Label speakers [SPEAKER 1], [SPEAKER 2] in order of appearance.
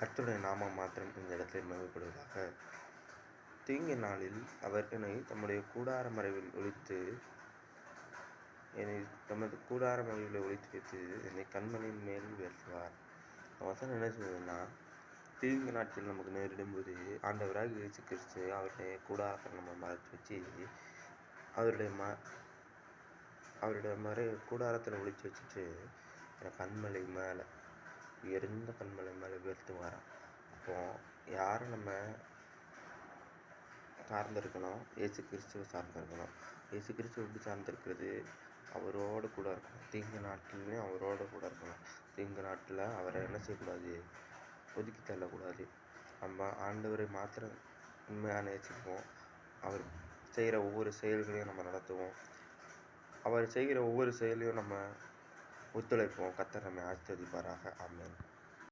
[SPEAKER 1] கர்த்தருடைய நாமம் மாத்திரம் இந்த இடத்தில் மகிமைப்படுவதாக. தீங்கு நாளில் அவர் என்னை தம்முடைய கூடார மறைவில் ஒழித்து என்னை தமது கூடார மறைவில் ஒழித்து வைத்து என்னை கண்மணியின் மேல் உயர்த்துவார். வசனம் என்ன சொல்லுதுன்னா தீங்கு நாட்கள் நமக்கு நேரிடும்போது ஆண்டவராக இயேசு கிறிஸ்து அவருடைய கூடாரத்தை நம்ம மறைச்சு வச்சு அவருடைய ம அவருடைய மறை கூடாரத்தில் ஒழிச்சு வச்சுட்டு அந்த கண்மலை மேலே உயர்ந்த கண்மலை மேலே உயர்த்து வரான் அப்போது யாரை நம்ம சார்ந்திருக்கணும்? ஏசு கிறிஸ்துவை சார்ந்திருக்கணும். ஏசு கிறிஸ்துவ எப்படி சார்ந்திருக்கிறது? அவரோடு கூட இருக்கணும். தீங்கு நாட்டிலையும் அவரோடு கூட இருக்கணும். தீங்கு நாட்டில் அவரை என்ன செய்யக்கூடாது? ஒதுக்கி தள்ளக்கூடாது. நம்ம ஆண்டவரை மாத்திரம் உண்மையாக நேசிப்போம் அவர் செய்கிற ஒவ்வொரு செயல்களையும் நம்ம நடத்துவோம். அவர் செய்கிற ஒவ்வொரு செயலையும் நம்ம ஒத்துழைப்போம். கத்தர் நம்மை ஆஸ்வதிப்பாராக ஆமேன்.